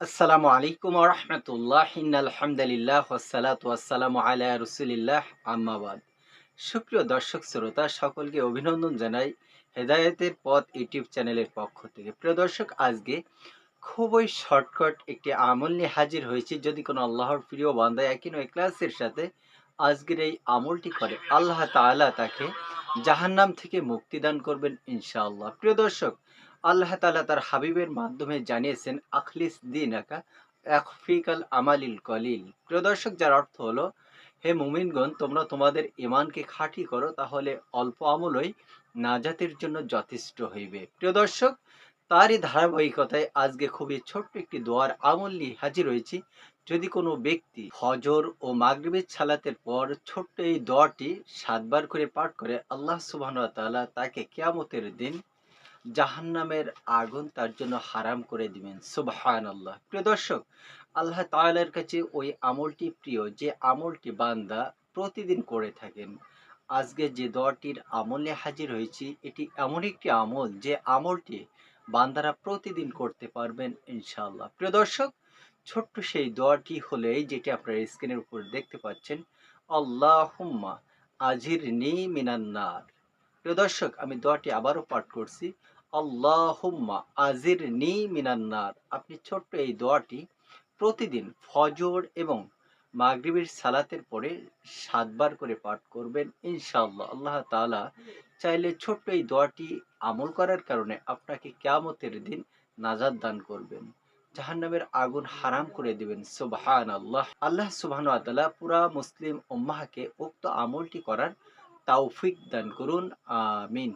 আসসালামু আলাইকুম রহমতুল্লাহ আলহামদুলিল্লাহ ওসালাত ওয়াসালামু আলা রসুলিল্লাহ। আম্মাবাদ সুপ্রিয় দর্শক, শ্রোতা, সকলকে অভিনন্দন জানাই হেদায়েতের পথ ইউটিউব চ্যানেলের পক্ষ থেকে। প্রিয় দর্শক, আজকে খুবই শর্টকাট একটি আমল নিয়ে হাজির হয়েছি। যদি কোনো আল্লাহর প্রিয় বান্দা একই নয়, ক্লাসের সাথে আজকের এই আমলটি করে, আল্লাহ তাআলা তাকে জাহান্নাম থেকে মুক্তিদান করবেন ইনশাআল্লাহ। প্রিয় দর্শক আল্লাহ তালা তার হাবিবের মাধ্যমে জানিয়েছেন, আখলিস দিন আকা একফিকাল আমালিল কলিল। প্রিয় দর্শক, যার অর্থ হলো, হে মুমিনগণ, তোমরা তোমাদের ইমানকে খাঁটি করো, তাহলে অল্প আমলই নাজাতের জন্য যথেষ্ট হইবে। প্রিয় দর্শক, তারই ধারাবাহিকতায় আজকে খুবই ছোট্ট একটি দোয়ার আমল নিয়ে হাজির হয়েছি। যদি কোনো ব্যক্তি ফজর ও মাগরিবের ছালাতের পর ছোট্ট এই দোয়াটি সাতবার করে পাঠ করে, আল্লাহ তাআলা তাকে কেয়ামতের দিন জাহান্নামের আগুন তার জন্য হারাম করে দিবেন। সুবহান আল্লাহ প্রিয় দর্শক, আল্লাহ তাআলার কাছে ওই আমলটি প্রিয়, যে আমলটি বান্দা প্রতিদিন করে থাকেন। আজকে যে দোয়াটির আমলে হাজির হয়েছি, এটি এমন একটি আমল যে আমলটি বান্দারা প্রতিদিন করতে পারবেন ইনশাআল্লাহ। প্রিয় দর্শক, ছোট্ট সেই দোয়াটি হলে যেটি আপনারা স্ক্রিনের উপর দেখতে পাচ্ছেন, আল্লাহুম্মা আজির নি মিনান্নার প্রিয় দর্শক, আমি দোয়াটি আবারও পাঠ করছি। আল্লাহুম্মা আজির নি মিনান্নার আপনি ছোট্ট এই দোয়াটি প্রতিদিন ফজর এবং মাগরিবের সালাতের পরে সাতবার করে পাঠ করবেন ইনশাআল্লাহ। আল্লাহ তাআলা চাইলে ছোট্ট এই দোয়াটি আমল করার কারণে আপনাকে কিয়ামতের দিন নাজাত দান করবেন। জাহান্নামের আগুন হারাম করে দিবেন সুবহান আল্লাহ আল্লাহ সুবহান তাআলা পুরা মুসলিম উম্মাহকে উক্ত আমলটি করার তাওফিক দান করুন, আমিন।